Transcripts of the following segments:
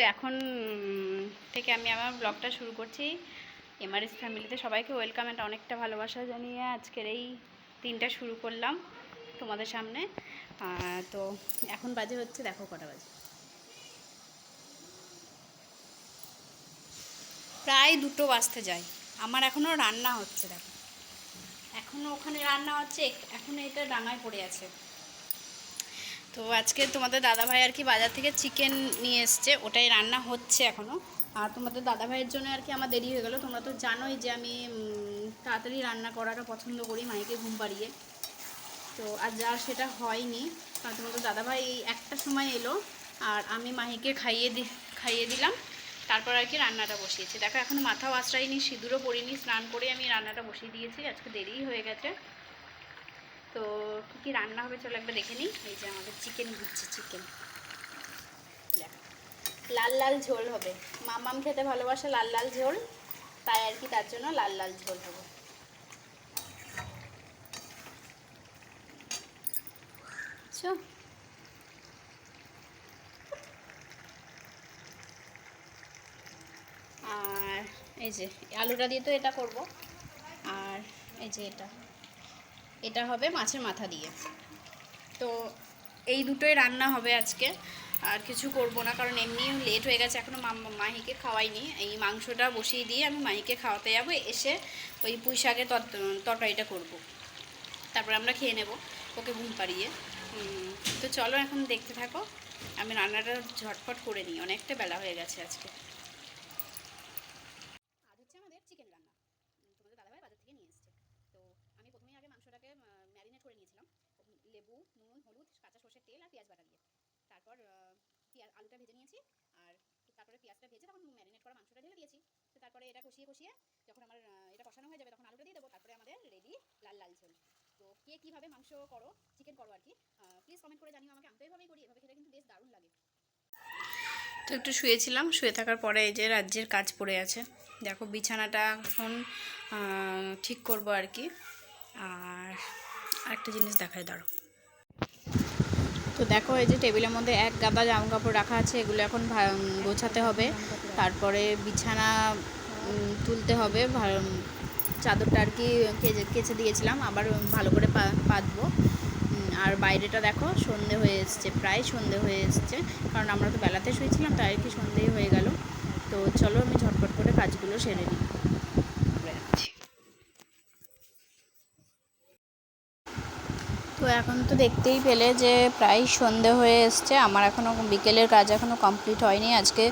তো এখন থেকে আমি আমার ব্লগটা শুরু করছি। এমআরএস ফ্যামিলিতে সবাইকে ওয়েলকাম অ্যান্ড অনেকটা ভালোবাসা জানিয়ে আজকের এই দিনটা শুরু করলাম তোমাদের সামনে। তো এখন বাজে হচ্ছে, দেখো কটা বাজে। প্রায় দুটো বাজতে যায়। আমার এখনও রান্না হচ্ছে, দেখো। এখনও ওখানে রান্না হচ্ছে এখনও এটা ডাঙায় পড়ে আছে। তো আজকে তোমাদের দাদাভাই আর কি বাজার থেকে চিকেন নিয়ে এসছে, ওটাই রান্না হচ্ছে এখনও আর তোমাদের দাদাভাইয়ের জন্য আর কি আমার দেরি হয়ে গেলো। তোমরা তো জানোই যে আমি তাড়াতাড়ি রান্না করাটা পছন্দ করি মাইকে ঘুম পাড়িয়ে। তো আর যা সেটা হয়নি। কারণ তোমাদের দাদাভাই এই একটা সময় এলো, আর আমি মাহিকে খাইয়ে দি, খাইয়ে দিলাম। তারপর আর কি রান্নাটা বসিয়েছি। দেখো, এখনও মাথাও আশ্রয়নি, সিঁদুরও পরিনি স্নান করে আমি রান্নাটা বসিয়ে দিয়েছি। আজকে দেরিই হয়ে গেছে। তো কী কী রান্না হবে চলো একবার দেখে নিই। এই যে আমাদের চিকেন দিচ্ছে চিকেন লাল লাল ঝোল হবে। মামাম খেতে ভালোবাসে লাল লাল ঝোল, তাই আর কি তার জন্য লাল লাল ঝোল হবে? আর এই যে, আলুটা দিয়ে তো এটা করব। আর এই যে এটা। এটা হবে মাছের মাথা দিয়ে। তো এই দুটোই রান্না হবে আজকে। আর কিছু করব না, কারণ এমনি লেট হয়ে গেছে এখনও মাহিকে খাওয়াইনি। এই মাংসটা বসিয়ে দিয়ে আমি মাহিকে খাওয়াতে যাব, এসে ওই পুঁই শাকের তর- তরকারিটা করব। তারপর আমরা খেয়ে নেব, ওকে ঘুম পাড়িয়ে। তো চলো এখন দেখতে থাকো। আমি রান্নাটা ঝটফট করে নিই, অনেকটা বেলা হয়ে গেছে আজকে আজ হচ্ছে আমাদের চিকেন রান্না উম, তোমাদের দাদাভাই বাজার থেকে নিয়ে এসছে তো আমি প্রথমেই আগে মাংসটাকে ম্যারিনেট করে নিয়েছিলাম। লেবু, নুন, হলুদ, কাঁচা সর্ষের তেল আর পেঁয়াজ বাটা দিয়ে। তারপর পেঁয়াজ, আলুটা ভেজে নিয়েছি আর তারপরে পেঁয়াজটা ভেজে তখন ম্যারিনেট করা মাংসটা ঢেলে দিয়েছি। তো তারপরে এটা কষিয়ে কষিয়ে যখন আমার এটা কষানো হয়ে যাবে তখন আলুটা দিয়ে দেবো। তারপরে আমাদের রেডি লাল লাল ঝোল। তো কে কীভাবে মাংস করো, চিকেন করো আর কি প্লিজ কমেন্ট করে জানিও আমাকে। আমি তো এভাবেই করি, এভাবে খেতে কিন্তু বেশ দারুণ লাগে। তো একটু শুয়েছিলাম, শুয়ে থাকার পরে এই যে রাজ্যের কাজ পড়ে আছে। দেখো বিছানাটা এখন ঠিক করব আর কি। আর আরেকটা জিনিস দেখায় দাঁড়ো তো দেখো, এই যে টেবিলের মধ্যে এক গাদা জামা কাপড় রাখা আছে, এগুলো এখন গোছাতে হবে। তারপরে বিছানা তুলতে হবে। চাদরটা আর কি কেচে দিয়েছিলাম, আবার ভালো করে পাতবো। আর বাইরেটা দেখো, সন্ধে হয়ে এসছে, প্রায় সন্ধে হয়ে এসছে। কারণ আমরা তো বেলাতে শুয়েছিলাম, তাই আর কি সন্ধেই হয়ে গেল। তো চলো আমি ঝটপট করে কাজগুলো সেরে নিই। তো এখন তো দেখতেই পেলে যে প্রায় সন্ধে হয়ে এসছে। আমার এখনও বিকেলের কাজ এখনও কমপ্লিট হয়নি। আজকে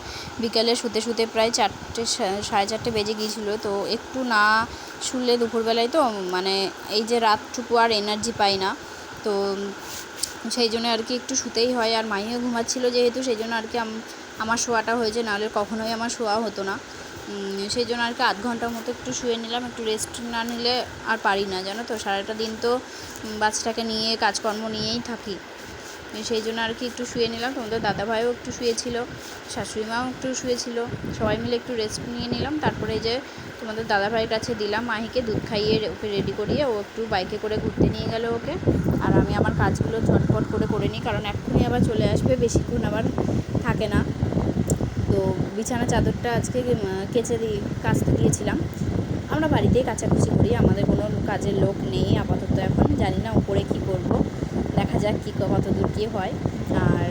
বিকেলে শুতে শুতে প্রায় চারটে সাড়ে চারটে বেজে গিয়েছিল। তো একটু না শুলে দুপুরবেলায় তো মানে এই যে রাতটুকু আর এনার্জি পাই না। তো সেই জন্য আর কি একটু শুতেই হয়। আর মাইও ঘুমাচ্ছিল যেহেতু, সেই জন্য আর কি আমার শোয়াটা হয়েছে। নাহলে কখনোই আমার শোয়া হতো না। সেই জন্য আর কি আধ ঘণ্টার মতো একটু শুয়ে নিলাম, একটু রেস্ট না নিলে আর পারি না, জানো তো? সারাটা দিন তো বাচ্চাটাকে নিয়ে, কাজকর্ম নিয়েই থাকি। সেই জন্য আর কি একটু শুয়ে নিলাম। তোমাদের দাদাভাইও একটু শুয়েছিল শাশুড়ি মাও একটু শুয়েছিল, সবাই মিলে একটু রেস্ট নিয়ে নিলাম। তারপরে যে তোমাদের দাদাভাইয়ের কাছে দিলাম মাহিকে দুধ খাইয়ে ওকে রেডি করিয়ে, ও একটু বাইকে করে ঘুরতে নিয়ে গেল ওকে। আর আমি আমার কাজগুলো ঝটপট করে করে নিই, কারণ এক্ষুনি আবার চলে আসবে, বেশিক্ষণ আবার থাকে না। বিছানা চাদরটা আজকে কেচে দিয়ে, কাচতে দিয়েছিলাম। আমরা বাড়িতেই কাচাকুচি করি, আমাদের কোনো কাজের লোক নেই আপাতত এখন, জানি না উপরে কি করব। দেখা যাক কী কত দূর কী হয়। আর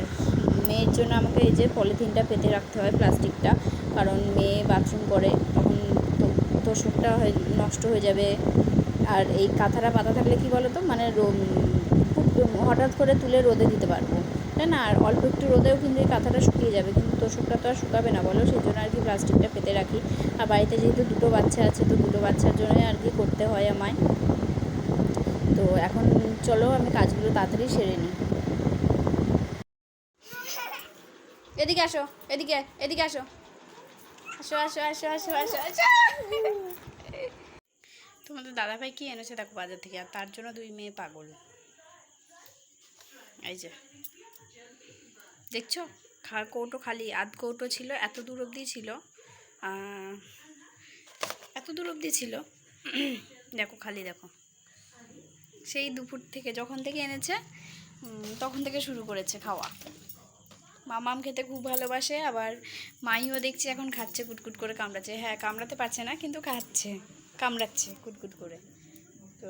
মেয়ের জন্য আমাকে এই যে পলিথিনটা পেতে রাখতে হয় প্লাস্টিকটা, কারণ মেয়ে বাথরুম করে, তখন তো তোষকটা হয়ে, নষ্ট হয়ে যাবে। আর এই কাঁথাটা পাতা থাকলে কি বলো তো মানে হঠাৎ করে তুলে রোদে দিতে পারব। তাই না, আর অল্প একটু রোদেও কিন্তু এই কাঁথাটা শুকিয়ে যাবে। কিন্তু তোষকটা তো আর শুকাবে না, বলো? সেই জন্য আর কি প্লাস্টিকটা পেতে রাখি। আর বাড়িতে যেহেতু দুটো বাচ্চা আছে, তো দুটো বাচ্চার জন্যই আর কি করতে হয় আমায়। তো এখন চলো, আমি কাজগুলো তাড়াতাড়ি সেরে নিই। এদিকে আসো, এদিকে এদিকে আসো। আসো আসো আসো আসো আসো আসো। তোমাদের দাদাভাই কি এনেছে দেখো বাজার থেকে, আর তার জন্য দুই মেয়ে পাগল। এই যে দেখছ? খা, কৌটো খালি, আধ কৌটো ছিল, এত দূর অবধি ছিল এত দূর অবধি ছিল। দেখো, খালি দেখো। সেই দুপুর থেকে, যখন থেকে এনেছে তখন থেকে শুরু করেছে খাওয়া। মামাম খেতে খুব ভালোবাসে, আবার মাইও দেখছি এখন খাচ্ছে, কুটকুট করে কামড়াচ্ছে। হ্যাঁ কামড়াতে পারছে না, কিন্তু খাচ্ছে, কামড়াচ্ছে কুটকুট করে। তো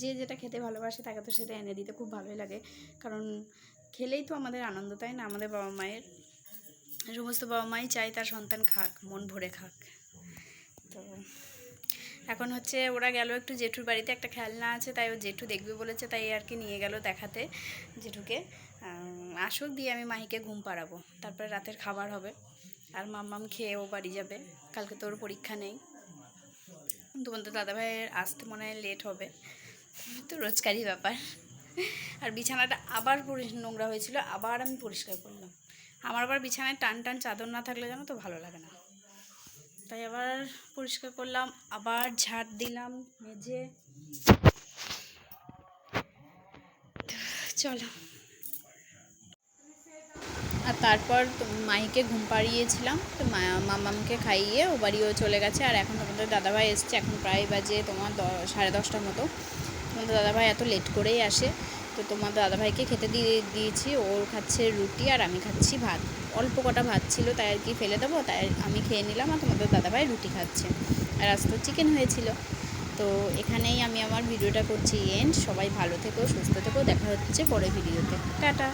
যে যেটা খেতে ভালোবাসে তাকে তো সেটা এনে দিতে খুব ভালোই লাগে। কারণ খেলেই তো আমাদের আনন্দ, তাই না? আমাদের বাবা মায়ের সমস্ত বাবা মাই চায় তার সন্তান খাক, মন ভরে খাক। তো এখন হচ্ছে ওরা গেল একটু জেঠুর বাড়িতে, একটা খেলনা আছে, তাই ও জেঠু দেখবে বলেছে, তাই আর কি নিয়ে গেল দেখাতে জেঠুকে। আসুক, দিয়ে আমি মাহিকে ঘুম পাড়াবো, তারপরে রাতের খাবার হবে। আর মাম্মাম খেয়ে ও বাড়ি যাবে, কালকে তোর পরীক্ষা নেই। তোমাদের দাদাভাইয়ের আসতে মনে হয় লেট হবে। তো রোজকারই ব্যাপার। আর বিছানাটা আবার নোংরা হয়েছিল, আবার আমি পরিষ্কার করলাম। আমার আবার বিছানায় টান টান চাদর না থাকলে জানো তো ভালো লাগে না। তাই আবার পরিষ্কার করলাম, আবার ঝাড় দিলাম মেঝে চলো। আর তারপর মাহিকে ঘুম পাড়িয়েছিলাম, তো মামামকে খাইয়ে ও বাড়িও চলে গেছে। আর এখন তোমাদের দাদাভাই এসছে, এখন প্রায় বাজে তোমার সাড়ে দশটার মতো। তোমাদের দাদাভাই এত লেট করেই আসে, তো তোমার দাদাভাইকে খেতে দিয়ে দিয়েছি। ওর খাচ্ছে রুটি আর আমি খাচ্ছি ভাত। অল্প কটা ভাত ছিল, তাই আর কি ফেলে দেবো, তাই আমি খেয়ে নিলাম আর তোমাদের দাদাভাই রুটি খাচ্ছে। আর আজ তো চিকেন হয়েছিল। তো এখানেই আমি আমার ভিডিওটা করছি এন্ড সবাই ভালো থেকো, সুস্থ থেকো, দেখা হচ্ছে পরে ভিডিওতে টাটা।